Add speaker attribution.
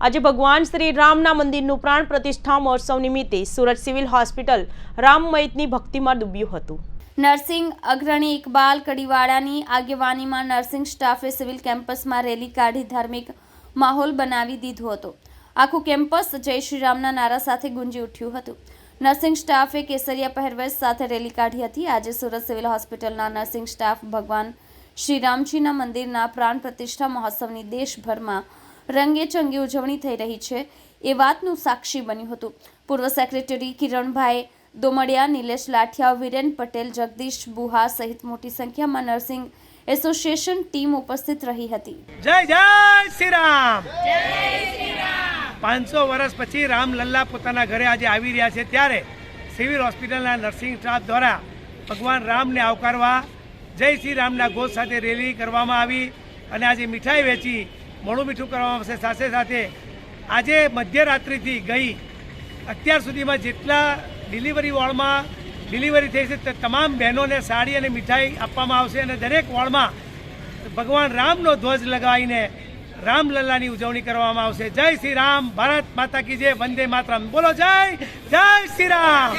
Speaker 1: આજે ભગવાન શ્રી રામના મંદિરનું પ્રાણ પ્રતિષ્ઠા મહોત્સવ નિમિત્તે સુરત સિવિલ હોસ્પિટલ રામમયતની ભક્તિમાં ડૂબ્યું હતું.
Speaker 2: નર્સિંગ અગ્રણી ઇકબાલ કડીવાડાની આગેવાનીમાં નર્સિંગ સ્ટાફે સિવિલ કેમ્પસમાં રેલી કાઢી ધાર્મિક માહોલ બનાવી દીધો હતો. આખું કેમ્પસ જય શ્રી રામના નારા સાથે ગુંજી ઉઠ્યું હતું. નર્સિંગ સ્ટાફે કેસરિયા પહેરવેશ સાથે રેલી કાઢી હતી. આજે સુરત સિવિલ હોસ્પિટલના નર્સિંગ સ્ટાફ ભગવાન શ્રી રામજીના મંદિરના પ્રાણ પ્રતિષ્ઠા મહોત્સવની દેશભરમાં રંગેચંગે ઉજવણી થઈ રહી છે. એ વાતનું સાક્ષી બન્યું હતું. પૂર્વ સેક્રેટરી કિરણભાઈ દોમડિયા નિલેશ લાઠિયા વિરેન પટેલ જગદીશ બુહા સહિત મોટી સંખ્યામાં નર્સિંગ એસોસિએશન ટીમ ઉપસ્થિત રહી હતી.
Speaker 3: જય જય શ્રી રામ પાંચસો વર્ષ પછી રામ લલ્લા પોતાના ઘરે આજે આવી રહ્યા છે. ત્યારે સિવિલ હોસ્પિટલના નર્સિંગ સ્ટાફ દ્વારા ભગવાન રામને આવકારવા જય શ્રી રામના ઘોષ સાથે રેલી કરવામાં આવી અને આજે મીઠાઈ વેચી મોડું મીઠું કરવામાં આવશે. સાથે સાથે આજે મધ્યરાત્રિથી ગઈ. અત્યાર સુધીમાં જેટલા ડિલિવરી વોર્ડમાં ડિલિવરી થઈ છે તે તમામ બહેનોને સાડી અને મીઠાઈ આપવામાં આવશે અને દરેક વોર્ડમાં ભગવાન રામનો ધ્વજ લગાવીને રામલલ્લાની ઉજવણી કરવામાં આવશે. જય શ્રી રામ. ભારત માતા કી જય. વંદે માતરમ. બોલો જય. જય શ્રી રામ.